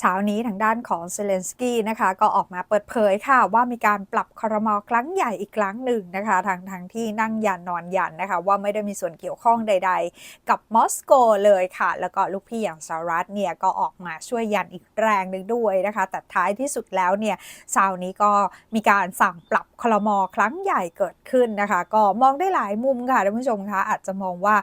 เช้านี้ทางด้านของเซเลนสกี้นะคะก็ออกมาเปิดเผยค่ะ ว่ามีการปรับครมครั้งใหญ่อีกครั้งหนึ่งนะคะทางทางที่นั่งยันนอนยันนะคะ ว่าไม่ได้มีส่วนเกี่ยวข้องใด ๆ กับมอสโกเลยค่ะ แล้วก็ลูกพี่อย่างสหรัฐเนี่ยก็ออกมาช่วยยันอีกแรงหนึ่งด้วยนะคะ แต่ท้ายที่สุดแล้วเนี่ยเช้านี้ก็มีการสั่งปรับครมครั้งใหญ่เกิดขึ้นนะคะ ก็มองได้หลายมุมค่ะท่านผู้ชมคะอาจจะมองว่า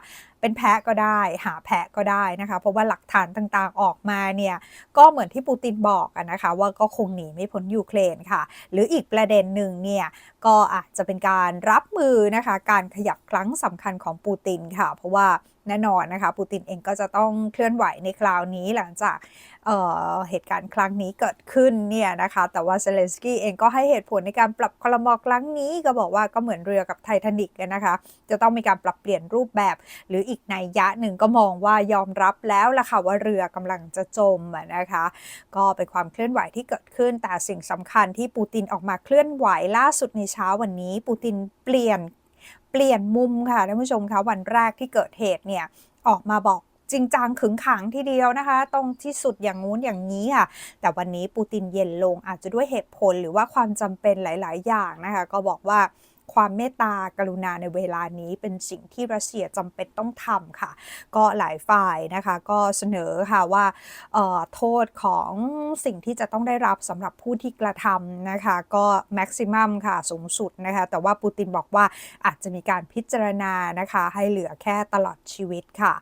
เป็นแพะก็ได้หาแพะก็ได้นะคะ เพราะว่าหลักฐานต่างๆออกมาเนี่ยก็เหมือนที่ปูตินบอกนะคะว่าก็คงหนีไม่พ้นยูเครนค่ะ หรืออีกประเด็นหนึ่งเนี่ยก็อาจจะเป็นการรับมือนะคะการขยับครั้งสำคัญของปูตินค่ะ เพราะว่าแน่นอนนะคะ ปูตินเองก็จะต้องเคลื่อนไหวในคราวนี้หลังจากเเหตุการณ์ครั้งนี้เกิดขึ้นเนี่ยนะคะ แต่ว่าเซเลนสกี้เองก็ให้เหตุผลในการปรับคลมอครั้งนี้ก็บอกว่าก็เหมือนเรือกับไททานิกกันนะคะ จะต้องมีการปรับเปลี่ยนรูปแบบ หรืออีกในยะหนึ่งก็มองว่ายอมรับแล้วล่ะค่ะว่าเรือกำลังจะจมนะคะ ก็เป็นความเคลื่อนไหวที่เกิดขึ้น แต่สิ่งสำคัญที่ปูตินออกมาเคลื่อนไหวล่าสุดในเช้าวันนี้ ปูตินเปลี่ยน เปลี่ยนมุมค่ะท่านผู้ชมคะวันแรกที่เกิดเหตุเนี่ยออกมาบอกจริงจังขึงขังทีเดียวนะคะ ตรงที่สุดอย่างงู้นอย่างนี้ค่ะ แต่วันนี้ปูตินเย็นลงอาจจะด้วยเหตุผลหรือว่าความจำเป็นหลาย ๆ อย่างนะคะ ก็บอกว่า ความเมตตากรุณาในเวลานี้เป็นสิ่งที่รัสเซียจำเป็นต้องทำค่ะ ก็หลายฝ่ายนะคะก็เสนอค่ะว่าโทษของสิ่งที่จะต้องได้รับสำหรับผู้ที่กระทำนะคะก็แม็กซิมัมค่ะสูงสุดนะคะแต่ว่าปูตินบอกว่าอาจจะมีการพิจารณานะคะให้เหลือแค่ตลอดชีวิตค่ะ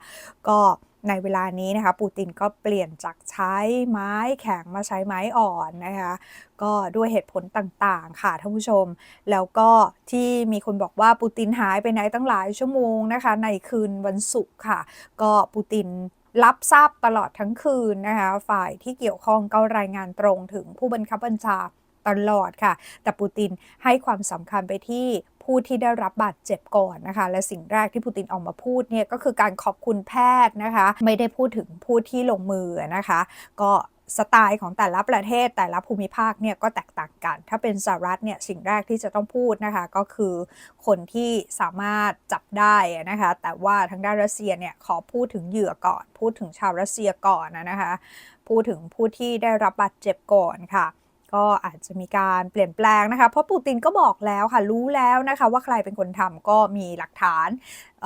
ก็ ในเวลานี้นะคะปูตินก็เปลี่ยนจากใช้ไม้แข็งมาใช้ไม้อ่อนนะคะก็ด้วยเหตุผลต่างๆ ค่ะท่านผู้ชม แล้วก็ที่มีคนบอกว่าปูตินหายไปไหนตั้งหลายชั่วโมงนะคะในคืนวันศุกร์ค่ะ ก็ปูตินรับทราบตลอดทั้งคืนนะคะฝ่ายที่เกี่ยวข้องก็รายงานตรงถึงผู้บังคับบัญชาตลอดค่ะ แต่ปูตินให้ความสำคัญไปที่ ผู้ที่ได้รับบาดเจ็บก่อนนะคะ และสิ่งแรกที่ปูตินออกมาพูดเนี่ยก็คือการขอบคุณแพทย์นะคะ ไม่ได้พูดถึงผู้ที่ลงมือนะคะ ก็สไตล์ของแต่ละประเทศแต่ละภูมิภาคเนี่ยก็แตกต่างกัน ถ้าเป็นสหรัฐเนี่ยสิ่งแรกที่จะต้องพูดนะคะ ก็คือคนที่สามารถจับได้นะคะ แต่ว่าทางด้านรัสเซียเนี่ยขอพูดถึงเหยื่อก่อน พูดถึงชาวรัสเซียก่อนนะคะ พูดถึงผู้ที่ได้รับบาดเจ็บก่อนค่ะ ก็อาจจะมีการเปลี่ยนแปลงนะคะ เพราะปูตินก็บอกแล้วค่ะ รู้แล้วนะคะ ว่าใครเป็นคนทำก็มีหลักฐาน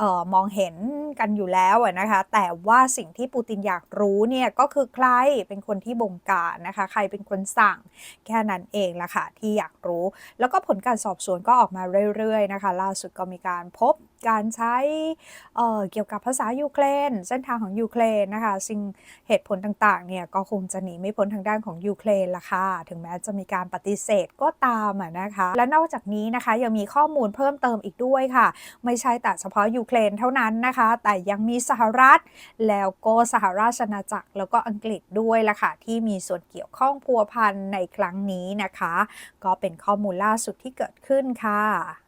ออมองเห็นกันอยู่แล้วนะคะ แต่ว่าสิ่งที่ปูตินอยากรู้เนี่ยก็คือใครเป็นคนที่บงการนะคะ ใครเป็นคนสั่งแค่นั้นเองละค่ะที่อยากรู้ แล้วก็ผลการสอบสวนก็ออกมาเรื่อยๆนะคะ ล่าสุดก็มีการพบการใช้เเกี่ยวกับภาษายูเครนเส้นทางของยูเครนนะคะสิ่งเหตุผลต่างๆเนี่ยก็คงจะหนีไม่พ้นทางด้านของยูเครนละค่ะถึงแม้จะมีการปฏิเสธก็ตามนะคะ และนอกจากนี้นะคะยังมีข้อมูลเพิ่มเติมอีกด้วยค่ะ ไม่ใช่แต่เฉพาะยูเครนเท่านั้นนะคะ แต่ยังมีสหรัฐ แล้วก็สหราชอาณาจักร แล้วก็อังกฤษด้วยล่ะค่ะ ที่มีส่วนเกี่ยวข้องพัวพันในครั้งนี้นะคะ ก็เป็นข้อมูลล่าสุดที่เกิดขึ้นค่ะ